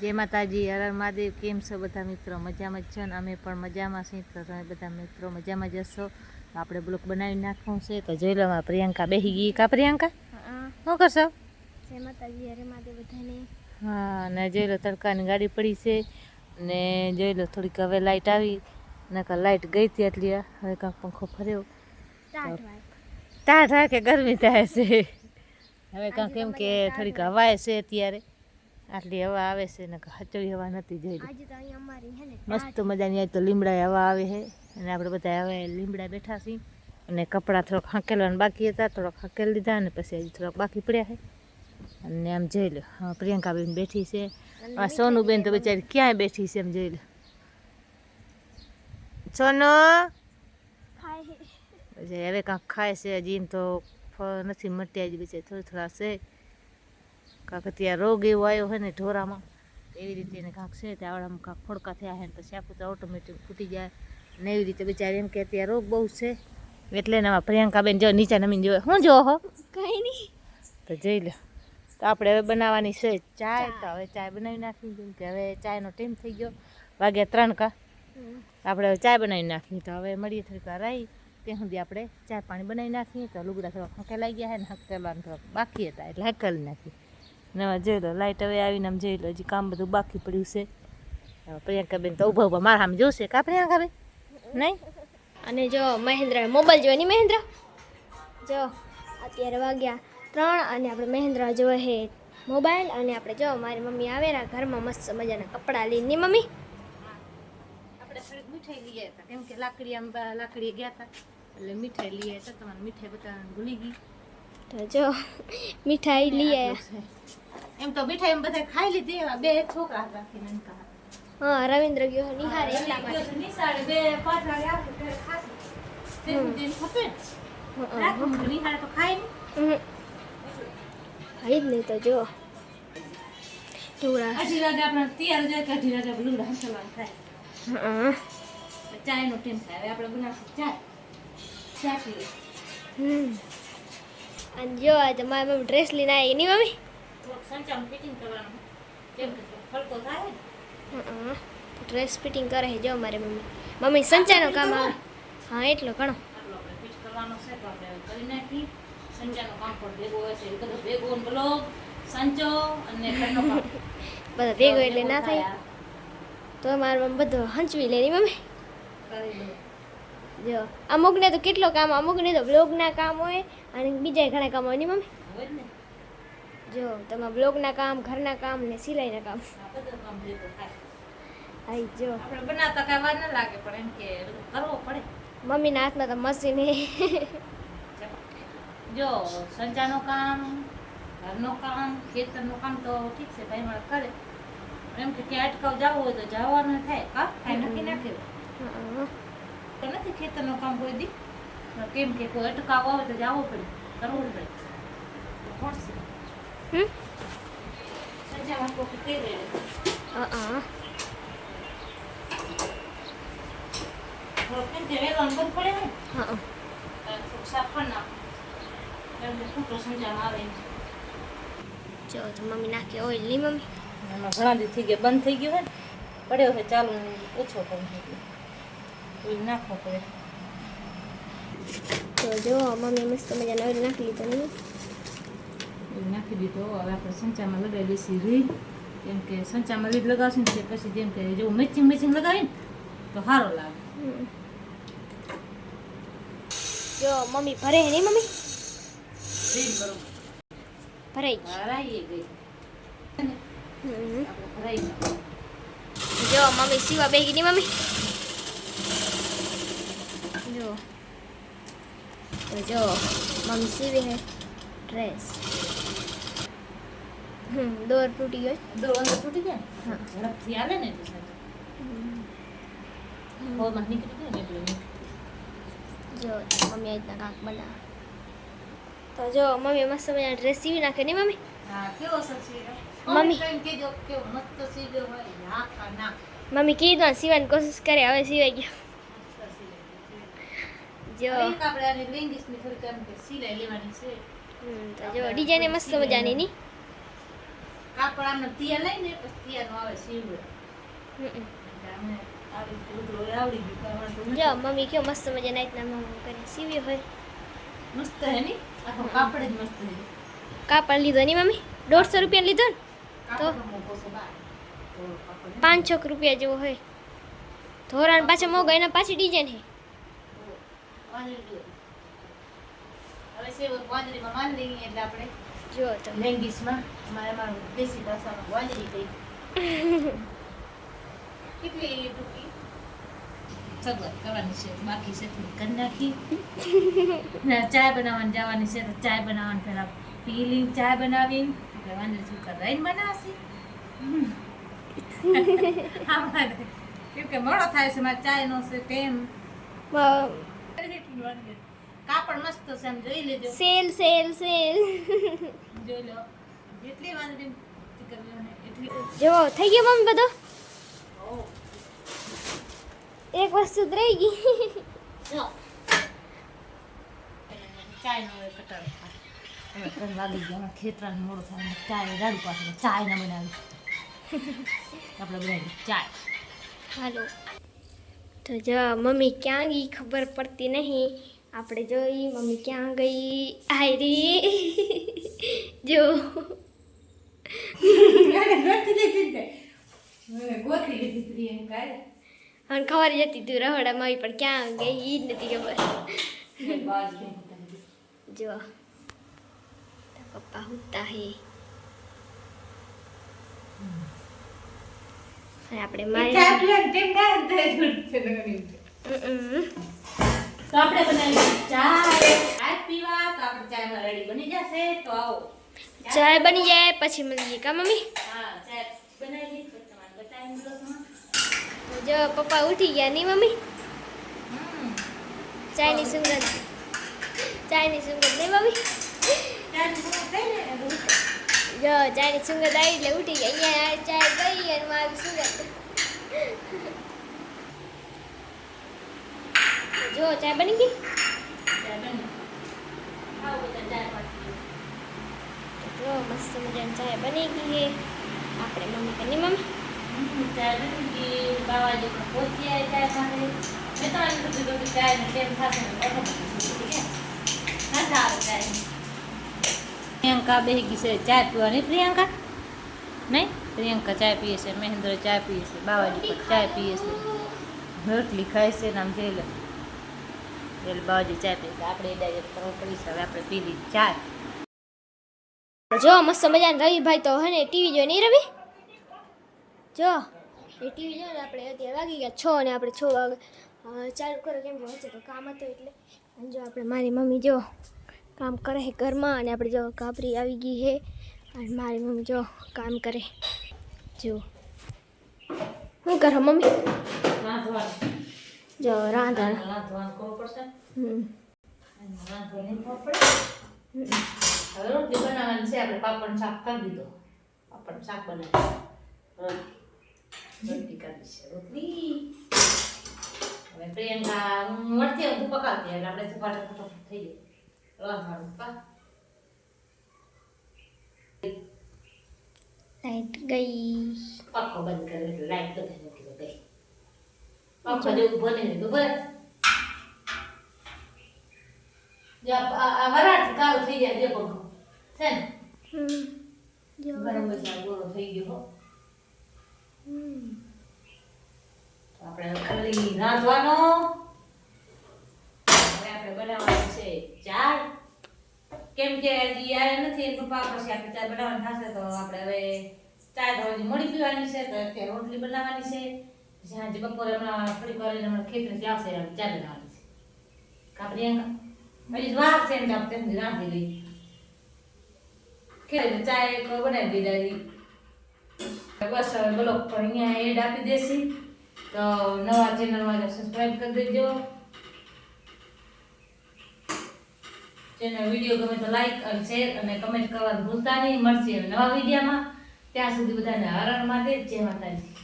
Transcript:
જય માતાજી હર મહાદેવ કેમ છો બધા મિત્રો? મજામાં જ છો ને? અમે પણ મજામાં છીએ. તો તમે બધા મિત્રો મજામાં જ હશો? આપણે બ્લોક બનાવી નાખવું છે. તો જોઈ લો પ્રિયંકા બેસી ગઈ. કા પ્રિયંકા? શું કરશો? જય માતાજી હરે મહાદેવ બધાને. હા ને જોઈ લો તડકાની ગાડી પડી છે. ને જોઈ લો થોડીક હવે લાઇટ આવી. નકર લાઇટ ગઈ હતી એટલી હવે કાંક પંખો ફર્યો. તાર ટાઢ કે ગરમી થાય છે. હવે કાંક એમ કે થોડીક હવાય છે અત્યારે. આટલી હવા આવે છે ને હચડી હવા નથી જોઈ મસ્ત મજાની આવી તો લીમડા હવા આવે છે અને આપણે બધા હવે લીમડા બેઠા છીએ અને કપડાં થોડોક હાંકેલવાના બાકી હતા થોડોક હાંકેલ લીધા અને પછી હજી થોડાક બાકી પડ્યા છે. અને આમ જોઈ લો પ્રિયંકાબેન બેઠી છે. આ સોનુબેન તો બિચારી ક્યાંય બેઠી છે એમ જોઈ લો. સોનુ? હવે કાંક ખાય છે હજી એમ તો નથી મટ્યા હજી બિચારી થોડા થોડા છે. કાંક રોગ એવો આવ્યો હોય ને ઢોરામાં એવી રીતે એને કાંક છે તે આવડામાં કાંક ફોડકા થયા હોય ને પછી આખું તો ઓટોમેટિક ફૂટી જાય. ને એવી રીતે બિચારી એમ કે ત્યાં રોગ બહુ છે. એટલે ને પ્રિયંકા પ્રિયંકાબેન જો નીચે નમીને જોવે. શું જો હો? કઈ નહીં તો જોઈ લો. તો આપણે હવે બનાવવાની છે ચાય. તો હવે ચાય બનાવી નાખી. કેમ કે હવે ચાયનો ટાઈમ થઈ ગયો. વાગ્યા ત્રણ કા. આપણે હવે ચાય બનાવી નાખી તો હવે મળીએ થોડીક વાર રહી ત્યાં સુધી આપણે ચા પાણી બનાવી નાખીએ. તો લુગડા થોડાક હકેલાઈ ગયા હે ને હકેલવાનું થોડાક બાકી હતા. એટલે હકેલી નાખી નવા જોઈ લો લાઇટ હવે આવીને આમ જોઈ લો હજી કામ બધું બાકી પડ્યું છે. પ્રિયંકા પ્રિયંકાબેન તો ઊભા ઊભા મારા આમ જોશે કા પ્રિયંકાબેન? નહીં? અને જો મહેન્દ્ર મોબાઈલ જોવાની મહેન્દ્ર? જો અત્યારે વાગ્યા ત્રણ અને આપણે મહેન્દ્ર જોવે હે મોબાઈલ અને આપણે જો મારી મમ્મી આવે ને ઘરમાં મસ્ત મજાના કપડાં લઈને. ની મમ્મી? આપણે થોડીક મીઠાઈ લઈ આવ્યા હતા કેમ કે લાકડી આમ લાકડી લાકડીએ ગયા હતા. એટલે મીઠાઈ લઈ આવ્યા હતા તમારે મીઠાઈ બતાવવાનું ભૂલી ગઈ. તો જો મીઠાઈ લઈ આવ્યા એમ તો મીઠાઈ એમ બધા ખાઈ લીધી એવા બે છોકરા હતા. હા રવિન્દ્ર ગયો નિહાર એટલા માટે. નિશાળે બે પાંચ વાગે ત્યારે ખાશે. તેનું તેનું ખપે. રાખું તો તો ખાય નહીં. ખાઈ જ નહીં તો જો. ઢોળા અઢી વાગે આપણે તૈયાર જાય કે અઢી વાગે આપણે લુગડા હંસલવાનું થાય. હા. તો ચાયનો ટાઈમ થાય. હવે આપણે બનાવશું ચા ચા પીએ. હમ. અને જો આજે મારી મમ્મી ડ્રેસ લઈને આવી એની મમ્મી? ડ્રેસ ફિટિંગ કરે છે જો મારી મમ્મી. મમ્મી સંચાનું કામ આવે. હા એટલો ઘણો. બધો ભેગો એટલે ના થાય. તો મારું બધો હંચવી લે ની મમ્મી. જો અમુકને તો કેટલો કામ અમુકને તો બ્લોગના કામ હોય અને બીજા ઘણા કામ હોય. ની મમ્મી? જ ને તમારા બ્લોગના કામ ઘરના કામ ને સિલાઈના કામ. આઈ જો. આપણે બનાવતા કાવા ન લાગે પણ એમ કે કરવો પડે. મમ્મીના હાથમાં તો મશીન જો સંચાનું કામ ઘરનું કામ ખેતરનું કામ તો ઠીક છે ભાઈ મારા કરે. એમ કે ત્યાં અટકાવ જવું હોય તો જવાનું થાય કા? કાંઈ ના હા. તો નથી ખેતરનું કામ કોઈ દી. કેમ કે કોઈ અટકાવ આવે તો જવું પડે. કરવું પડે. કોણ છે? હમ? કોઈ કહી પડે ને? હા સાફ કે આવે. જો મમ્મી નાખે ઓઇલની મમ્મી. ઘણા દી થઈ ગયા બંધ થઈ ગયું હોય પડ્યો છે ચાલુ ઓછો કરી નાખ્યો કોઈ નાખવો પડે તો જો મમ્મી મસ્ત મજાનો ઓઇલ નાખી લીધો નહીં એ નાખી દીધો હવે આપણે સંચામાં લગાવી દઈશું રીલ કેમ કે સંચામાં રીલ લગાવશું ને પછી જેમ કે જો મેચિંગ મેચિંગ લગાવી ને તો સારો લાગે જો મમ્મી ભરે હે નહીં મમ્મી ભરાઈ ભરાઈ ગઈ જો મમ્મી સીવા બેગી ની મમ્મી જો તો જો મમ્મી સીવી હે ડ્રેસ. હમ દોર તૂટી ગયો. દો અંદર તૂટી ગયા? હા. ઝડપથી હાલે ને સાચું. હોમાં. નીકળી ગયો એટલે. જો મમ્મી આ રીતના કાંક બનાવે. તો જો મમ્મી મસ્ત મજા ડ્રેસ સીવી નાખે ને મમ્મી? હા કેવો સચી મમ્મી. મમ્મી કહેજો કેવો મસ્ત સીવ્યો હોય ના ના. મમ્મી કીધું સીવાની કોશિશ કરે હવે સીવાઈ ગયો. જો. આપણે લેંગીસની થોડીક આમ કે સિલાઈ લેવાની છે. તો જો ડિઝાઇન મસ્ત મજાની ની. કાપડ આમને તિયા લઈને પછી તિયાનું આવે નથી. જો મમ્મી કેવો મસ્ત મજા નાઈટના મમ્મી કરે. સીવ્યો હોય. મસ્ત હે ની? આખો કાપડ જ મસ્ત હે. કાપડ લીધો નહીં મમ્મી? દોઢસો રૂપિયા લીધો ને? તો? પાંચ મોકો છે બાર. તો કાપડ પાંચસો રૂપિયા જેવો હોય. ધોરણ પાછા મોગો એના પાછી ડિઝાઇન હે. હવે સેવક વાંદરીમાં વાંદરી નહીં એટલે આપણે જો તો. લેંગીસમાં અમારે અમારું દેશી ભાષામાં વાંદરી કહી કેટલી ટૂંકી? સગવડ કરવાની છે બાકી છે કરી નાખી. ચાય બનાવવાની જવાની છે તો ચાય બનાવવાની પેલા પીલી ચાય બનાવીને એટલે વાંદરી સુકર રહીને બનાવશે. કેમ કે મોડો થાય છે મારે ચાય નો છે તેમ. કાપડ મસ્ત છે એમ જોઈ લેજો. Sale sale sale. જોઈ લો. જેટલી વાંદરી જો થઈ ગયો મમ્મી બધો? એક વસ્તુ જ રહી ગઈ. ચાય નો કટર ત્રણ વાગી ગયા ખેતરાનું મોડું થાય ચાય રાડું પાસે ચાય ના બનાવી. આપણે બનાવી ચાય. હાલો. તો જો મમ્મી ક્યાં ગઈ ખબર પડતી નહીં. આપણે જોઈ મમ્મી ક્યાં ગઈ? આયરી જો. ગોતી લીધી પ્રિયંકા અને ખબર જ હતી તું રહોડામાં આવી, પણ ક્યાં ગઈ ઈ જ નથી ખબર. જો. તો પપ્પા હુતા હે. અને આપણે મારી તો આપણે બનાવી ચાય. આજ પીવા તો આપણે ચાયમાં રેડી બની જશે. તો આવો. ચાય બની જાય પછી મળીએ કા મમ્મી? હા ચાય બનાવી બતાવી જો પપ્પા ઉઠી ગયા નહીં મમ્મી. ચાયની સુગંધ. ચાયની સુગંધ નહીં મમ્મી? ચાયનું ઉઠો. જો ચાયની સુગંધ આવી એટલે ઉઠી ગયા અહીંયા ચાય ગઈ અને મારી સુગંધ જો, ચાય બની ગઈ ચાય. આવો ચાય જો, મસ્ત મજાની ચાય બની ગઈ આપણે મમ્મી કરી મમ્મી ચાય બની ગઈ. બાવાજી પણ પહોંચી આવ્યા ચાય માટે. મેં તો એમ કીધું કે ચાયનો ટાઈમ ચાય. પ્રિયંકા બે ગઈ છે ચાય પીવાની. પ્રિયંકા? નહીં? પ્રિયંકા ચા પીએ છે, મહેન્દ્ર ચાય પીએ છે, બાવાજી પણ ચાય પીએ છે. રોટલી ખાય છે ને આમ જોઈ લે. એટલે બાવાજી ચા પીએ છે. આપણે ડાયરેક્ટ કરવું પડી હવે આપણે પી લીધી ચાય. જો, મસ્ત મજાની રવિભાઈ તો હે ટીવી જોઈ નહીં રવિ? જો, એ ટીવી જો ને આપણે અત્યારે વાગી ગયા છ ને આપણે છ વાગે ચાલુ કરો કેમ કે વચ્ચે તો કામ હતું એટલે. જો આપણે મારી મમ્મી જો કામ કરે છે ઘરમાં અને આપણે જો કાપરી આવી ગઈ છે અને મારી મમ્મી જો કામ કરે. જો. શું કરો મમ્મી? રાંધવાનું. જો રાંધણ રાંધવાનું કરવું પડશે? હમ. રાંધવાની ખબર પડે? હમ. હવે રોટલી બનાવવાની છે આપણે પાપડ શાક કરી દીધો. પાપડ શાક બનાવી રોટલી. રોટલી કરી છે રોટલી. હવે પ્રિયંકા હું મળતી આવું તું પકાવતી એટલે આપણે ફટાફટ ફટાફટ થઈ જાય. રાંધવાનું લાઈટ ગઈ પાકો બંધ કરે એટલે લાઈટ તો દો ગઈ પાકો જેવું બને ને તો બસ જે આ કાળો થઈ જાય જે પંખો છે ને જો ગરમ મસાલો ગોળો થઈ ગયો હમ આપણે ખાલી રાંધવાનો હવે આપણે બનાવવાનું છે કેમ કે હજી આયા નથી, એનું પપ્પા પછી આપણે ચા બનાવવાની થશે તો આપણે હવે ચા હજી મોડી પીવાની છે, તો અત્યારે રોટલી બનાવવાની છે. પછી આજે બપોરે હમણાં ફરી રહીને હમણાં ખેતરેથી આવશે ચાય બનાવવાની છે. કાપરી હજી વાર છે તો આપણે તેથી રાખી લઈ ખેતરે ચા એક બનાવી દીધી બસ હવે બ્લોક પર અહીંયા એડ આપી દેશી. તો નવા ચેનલમાં સબસ્ક્રાઈબ કરી દેજો. ચેનલ વીડિયો ગમે તો લાઈક અને શેર અને કમેન્ટ કરવાનું ભૂલતા નહીં. મળશે નવા વિડીયોમાં. ત્યાં સુધી બધાને હરણ માટે જય માતાજી.